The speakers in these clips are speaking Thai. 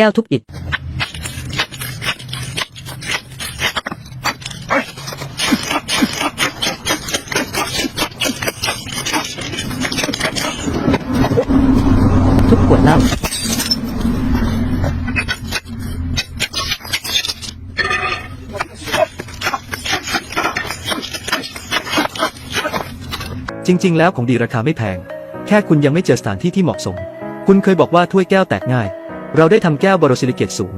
แก้วทุบอิฐทุกขวดเหล้าจริง ๆ แล้วของดีราคาไม่แพง แค่คุณยังไม่เจอสถานที่ที่เหมาะสม คุณเคยบอกว่าถ้วยแก้วแตกง่าย เราได้ทำแก้วบรอซิลิเกตสูง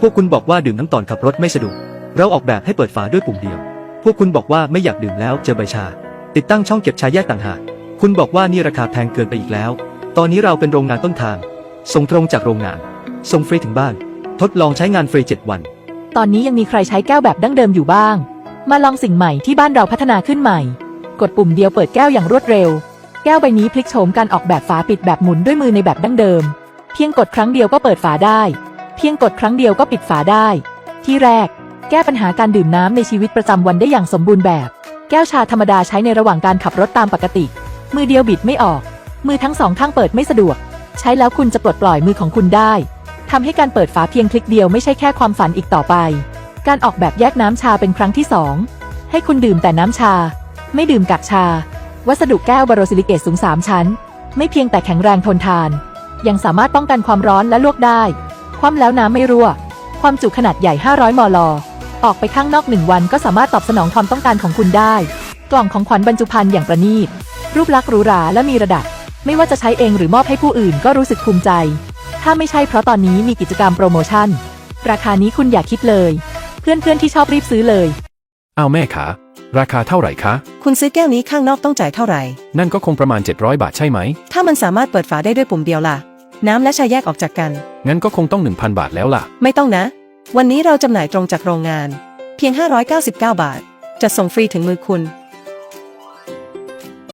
พวกคุณบอกว่าดื่มน้ำตอนขับรถไม่สะดวก เราออกแบบให้เปิดฝาด้วยปุ่มเดียว พวกคุณบอกว่าไม่อยากดื่มแล้วเจอใบชา ติดตั้งช่องเก็บชาแยกต่างหาก คุณบอกว่านี่ราคาแพงเกินไปอีกแล้ว ตอนนี้เราเป็นโรงงานต้นทาง ส่งตรงจากโรงงาน ส่งฟรีถึงบ้าน ทดลองใช้งานฟรี 7 วัน ตอนนี้ยังมีใครใช้แก้วแบบดั้งเดิมอยู่บ้าง มาลองสิ่งใหม่ที่บ้านเราพัฒนาขึ้นใหม่ กดปุ่มเดียวเปิดแก้วอย่างรวดเร็ว แก้วใบนี้พลิกโฉมการออกแบบฝาปิดแบบหมุนด้วยมือในแบบดั้งเดิม เพียงกดครั้งเดียวก็เปิดฝาได้ เพียงกดครั้งเดียวก็ปิดฝาได้ ที่แรก แก้ปัญหาการดื่มน้ำในชีวิตประจำวันได้อย่างสมบูรณ์แบบ แก้วชาธรรมดาใช้ในระหว่างการขับรถตามปกติ มือเดียวบิดไม่ออก มือทั้งสองข้างเปิดไม่สะดวก ใช้แล้วคุณจะปลดปล่อยมือของคุณได้ทำให้การเปิดฝาเพียงคลิกเดียวไม่ใช่แค่ความฝันอีกต่อไป การออกแบบแยกน้ำชาเป็นครั้งที่2ให้คุณดื่มแต่น้ำชา ไม่ดื่มกากชา วัสดุแก้วบรอซิลิเกตสูง 3 ชั้น ไม่เพียงแต่แข็งแรงทนทาน ยังสามารถป้องกันความร้อนและลวกได้ คว่ำแล้วน้ำไม่รั่ว ความจุขนาดใหญ่ 500 มล ออกไปข้างนอกหนึ่งวันก็สามารถตอบสนองความต้องการของคุณได้ กล่องของขวัญบรรจุภัณฑ์อย่างประณีต รูปลักษณ์หรูหราและมีระดับ ไม่ว่าจะใช้เองหรือมอบให้ผู้อื่นก็รู้สึกภูมิใจ ถ้าไม่ใช่เพราะตอนนี้มีกิจกรรมโปรโมชั่น ราคานี้คุณอย่าคิดเลย เพื่อนๆที่ชอบรีบซื้อเลย เอาแม่ขาราคาเท่าไหร่คะ คุณซื้อแก้วนี้ข้างนอกต้องจ่ายเท่าไหร่ นั่นก็คงประมาณ 700 บาทใช่ไหม ถ้ามันสามารถเปิดฝาได้ด้วยปุ่มเดียวล่ะ น้ำและชาแยกออกจากกัน งั้นก็คงต้อง 1,000 บาทแล้วล่ะ ไม่ต้องนะ วันนี้เราจำหน่ายตรงจากโรงงาน เพียง 599 บาท จะส่งฟรีถึงมือคุณ